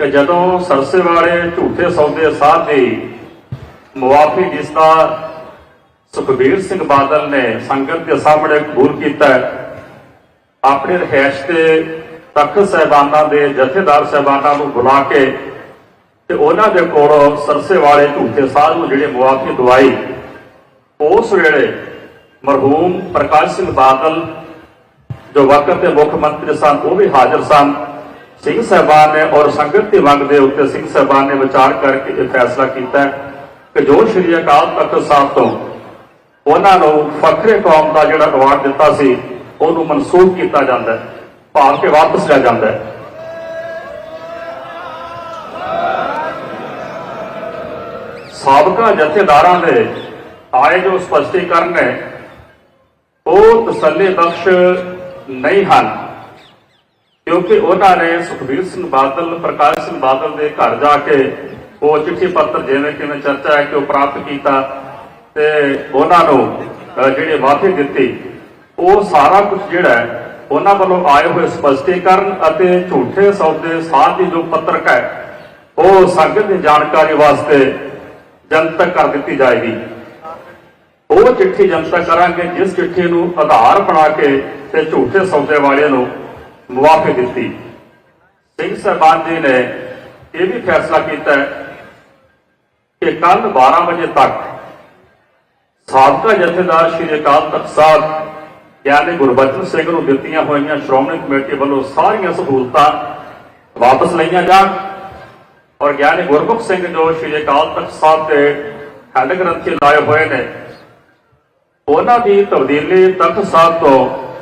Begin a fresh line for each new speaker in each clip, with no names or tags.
ਕਿ ਜਦੋਂ ਸਰਸੇ ਵਾਲੇ ਝੂਠੇ ਸੌਦੇ ਸਾਧ ਦੀ ਮੁਆਫੀ ਜਿਸ ਦਾ ਸੁਖਬੀਰ ਸਿੰਘ ਬਾਦਲ ਨੇ ਸੰਗਤ ਦੇ ਸਾਹਮਣੇ ਕਬੂਲ ਕੀਤਾ ਆਪਣੇ ਰਹਿਸ਼ ਤੇ ਤਖਤ ਸਹਿਬਾਨਾਂ ਦੇ ਜਥੇਦਾਰ ਸਹਿਬਾਨਾਂ ਨੂੰ ਬੁਲਾ ਕੇ ਤੇ ਉਹਨਾਂ ਦੇ ਕੋਲੋਂ ਸਰਸੇ ਵਾਲੇ ਝੂਠੇ ਸਾਧ ਨੂੰ ਜਿਹੜੇ ਮੁਆਫੀ ਦਵਾਈ, ਉਸ ਵੇਲੇ ਮਰਹੂਮ ਪ੍ਰਕਾਸ਼ ਸਿੰਘ ਬਾਦਲ ਜੋ ਵਕਤ ਦੇ ਮੁੱਖ ਮੰਤਰੀ ਸਨ, ਉਹ ਵੀ ਹਾਜ਼ਰ ਸਨ। ਸਿੰਘ ਸਾਹਿਬਾਨ ਨੇ ਔਰ ਸੰਗਤ ਦੀ ਮੰਗ ਦੇ ਉੱਤੇ ਸਿੰਘ ਸਾਹਿਬਾਨ ਨੇ ਵਿਚਾਰ ਕਰਕੇ ਇਹ ਫੈਸਲਾ ਕੀਤਾ ਕਿ ਜੋ ਸ਼੍ਰੀ ਅਕਾਲ ਤਖਤ ਸਾਹਿਬ ਤੋਂ ਉਹਨਾਂ ਨੂੰ ਫਖਰੇ ਕੌਮ ਦਾ ਜਿਹੜਾ ਅਵਾਰਡ ਦਿੱਤਾ ਸੀ, ਉਹਨੂੰ ਮਨਸੂਖ ਕੀਤਾ ਜਾਂਦਾ ਹੈ, ਭਾਵ ਕਿ ਵਾਪਸ ਲਿਆ ਜਾਂਦਾ ਹੈ। ਸਾਬਕਾ ਜਥੇਦਾਰਾਂ ਦੇ ਆਏ ਜੋ ਸਪਸ਼ਟੀਕਰਨ ਨੇ, ਉਹ ਤਸੱਲੀ ਬਖਸ਼ ਨਹੀਂ ਹਨ। ਕਿਉਂਕਿ ਉਹਨਾਂ ਨੇ ਸੁਖਬੀਰ ਸਿੰਘ ਬਾਦਲ ਪ੍ਰਕਾਸ਼ ਸਿੰਘ ਬਾਦਲ ਦੇ ਘਰ ਜਾ ਕੇ ਉਹ ਚਿੱਠੀ ਪੱਤਰ ਜਿਵੇਂ ਕਿ ਚਰਚਾ ਹੈ ਕਿ ਉਹ ਪ੍ਰਾਪਤ ਕੀਤਾ ਤੇ ਉਹਨਾਂ ਨੂੰ ਅਹ, ਜਿਹੜੇ ਮਾਫੀ ਦਿੱਤੀ ਉਹ ਸਾਰਾ ਕੁਝ ਜਿਹੜਾ ਹੈ ਉਹਨਾਂ ਵੱਲੋਂ ਆਏ ਹੋਏ ਸਪਸ਼ਟੀਕਰਨ ਅਤੇ ਝੂਠੇ ਸੌਦੇ ਸਾਧ ਦੀ ਜੋ ਪੱਤਰਕ ਹੈ ਉਹ ਸੰਗਤ ਦੀ ਜਾਣਕਾਰੀ ਵਾਸਤੇ ਜਨਤਕ ਕਰ ਦਿੱਤੀ ਜਾਏਗੀ। ਉਹ ਚਿੱਠੀ ਜਨਤਕ ਕਰਾਂਗੇ ਜਿਸ ਚਿੱਠੀ ਨੂੰ ਆਧਾਰ ਬਣਾ ਕੇ ਤੇ ਝੂਠੇ ਸੌਦੇ ਵਾਲਿਆਂ ਨੂੰ ਮੁਆਫੀ ਦਿੱਤੀ। ਸਿੰਘ ਸਾਹਿਬਾਨ ਜੀ ਨੇ ਇਹ ਵੀ ਫੈਸਲਾ ਕੀਤਾ ਕਿ ਕੱਲ 12 ਵਜੇ ਤੱਕ ਸਾਬਕਾ ਜਥੇਦਾਰ ਸ਼੍ਰੀ ਅਕਾਲ ਤਖਤ ਸਾਹਿਬ, ਗਿਆਨੀ ਗੁਰਬਚਨ ਸਿੰਘ ਨੂੰ ਦਿੱਤੀਆਂ ਹੋਈਆਂ ਸ਼੍ਰੋਮਣੀ ਕਮੇਟੀ ਵੱਲੋਂ ਸਾਰੀਆਂ ਸਹੂਲਤਾਂ ਵਾਪਸ ਲਈਆਂ ਜਾਣ ਔਰ ਗਿਆਨੀ ਗੁਰਮੁਖ ਸਿੰਘ ਜੋ ਸ਼੍ਰੀ ਅਕਾਲ ਤਖਤ ਸਾਹਿਬ ਦੇ ਖੰਡ ਗ੍ਰੰਥੀ ਲਾਏ ਹੋਏ ਨੇ, ਉਹਨਾਂ ਦੀ ਤਬਦੀਲੀ ਤਖਤ ਸਾਹਿਬ ਤੋਂ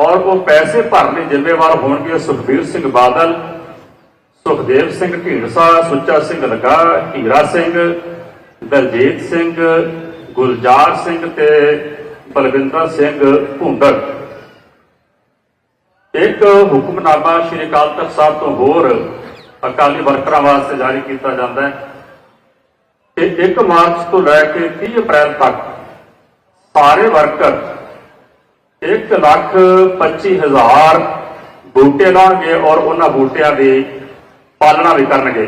ਔਰ ਉਹ ਪੈਸੇ ਭਰਨ ਲਈ ਜ਼ਿੰਮੇਵਾਰ ਹੋਣਗੇ ਸੁਖਬੀਰ ਸਿੰਘ ਬਾਦਲ, ਸੁਖਦੇਵ ਸਿੰਘ ਢੀਂਡਸਾ, ਸੁੱਚਾ ਸਿੰਘ ਲਗਾ, ਹੀਰਾ ਸਿੰਘ, ਦਲਜੀਤ ਸਿੰਘ, ਗੁਲਜ਼ਾਰ ਸਿੰਘ ਤੇ ਬਲਵਿੰਦਰ ਸਿੰਘ ਭੁੰਡਰ ਇੱਕ ਹੁਕਮਨਾਮਾ ਸ਼੍ਰੀ ਅਕਾਲ ਤਖਤ ਸਾਹਿਬ ਤੋਂ ਹੋਰ ਅਕਾਲੀ ਵਰਕਰਾਂ ਵਾਸਤੇ ਜਾਰੀ ਕੀਤਾ ਜਾਂਦਾ ਹੈ ਕਿ 1 ਮਾਰਚ ਤੋਂ ਲੈ ਕੇ 30 ਅਪ੍ਰੈਲ ਤੱਕ ਸਾਰੇ ਵਰਕਰ 1 ਲੱਖ 25 ਹਜ਼ਾਰ ਬੂਟੇ ਲਾਉਣਗੇ ਔਰ ਉਹਨਾਂ ਬੂਟਿਆਂ ਦੀ ਪਾਲਣਾ ਵੀ ਕਰਨਗੇ।